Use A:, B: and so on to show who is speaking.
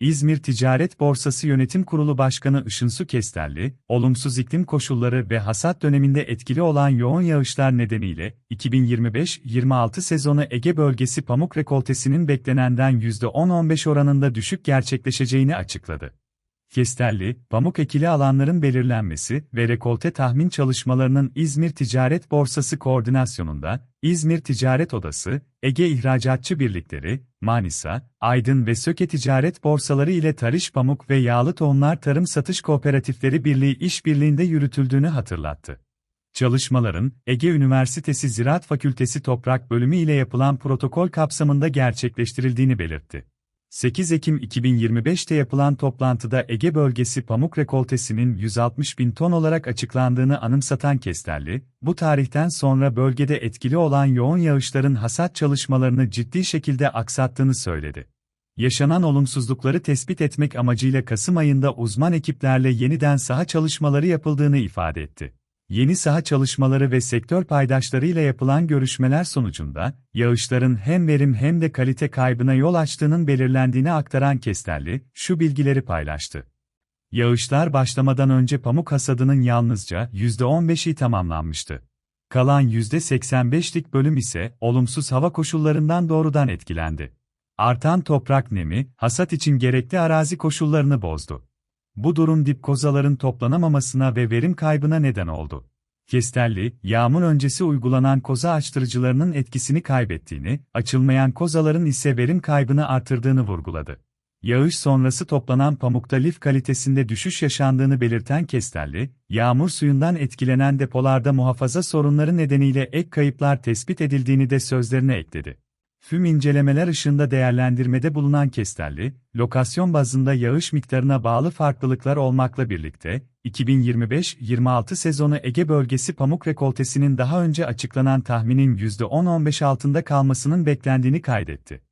A: İzmir Ticaret Borsası Yönetim Kurulu Başkanı Işınsu Kesterli, olumsuz iklim koşulları ve hasat döneminde etkili olan yoğun yağışlar nedeniyle 2025-26 sezonu Ege bölgesi pamuk rekoltesinin beklenenden %10-15 oranında düşük gerçekleşeceğini açıkladı. Kesterli, pamuk ekili alanların belirlenmesi ve rekolte tahmin çalışmalarının İzmir Ticaret Borsası koordinasyonunda, İzmir Ticaret Odası, Ege İhracatçı Birlikleri, Manisa, Aydın ve Söke Ticaret Borsaları ile Tarış Pamuk ve Yağlı Tohumlar Tarım Satış Kooperatifleri Birliği işbirliğinde yürütüldüğünü hatırlattı. Çalışmaların, Ege Üniversitesi Ziraat Fakültesi Toprak Bölümü ile yapılan protokol kapsamında gerçekleştirildiğini belirtti. 8 Ekim 2025'te yapılan toplantıda Ege bölgesi pamuk rekoltesinin 160 bin ton olarak açıklandığını anımsatan Kesterli, bu tarihten sonra bölgede etkili olan yoğun yağışların hasat çalışmalarını ciddi şekilde aksattığını söyledi. Yaşanan olumsuzlukları tespit etmek amacıyla Kasım ayında uzman ekiplerle yeniden saha çalışmaları yapıldığını ifade etti. Yeni saha çalışmaları ve sektör paydaşlarıyla yapılan görüşmeler sonucunda, yağışların hem verim hem de kalite kaybına yol açtığının belirlendiğini aktaran Kesterli, şu bilgileri paylaştı. Yağışlar başlamadan önce pamuk hasadının yalnızca %15'i tamamlanmıştı. Kalan %85'lik bölüm ise olumsuz hava koşullarından doğrudan etkilendi. Artan toprak nemi, hasat için gerekli arazi koşullarını bozdu. Bu durum dip kozaların toplanamamasına ve verim kaybına neden oldu. Kesterli, yağmur öncesi uygulanan koza açtırıcılarının etkisini kaybettiğini, açılmayan kozaların ise verim kaybını artırdığını vurguladı. Yağış sonrası toplanan pamukta lif kalitesinde düşüş yaşandığını belirten Kesterli, yağmur suyundan etkilenen depolarda muhafaza sorunları nedeniyle ek kayıplar tespit edildiğini de sözlerine ekledi. Tüm incelemeler ışığında değerlendirmede bulunan Kesterli, lokasyon bazında yağış miktarına bağlı farklılıklar olmakla birlikte, 2025-26 sezonu Ege bölgesi pamuk rekoltesinin daha önce açıklanan tahminin %10-15 altında kalmasının beklendiğini kaydetti.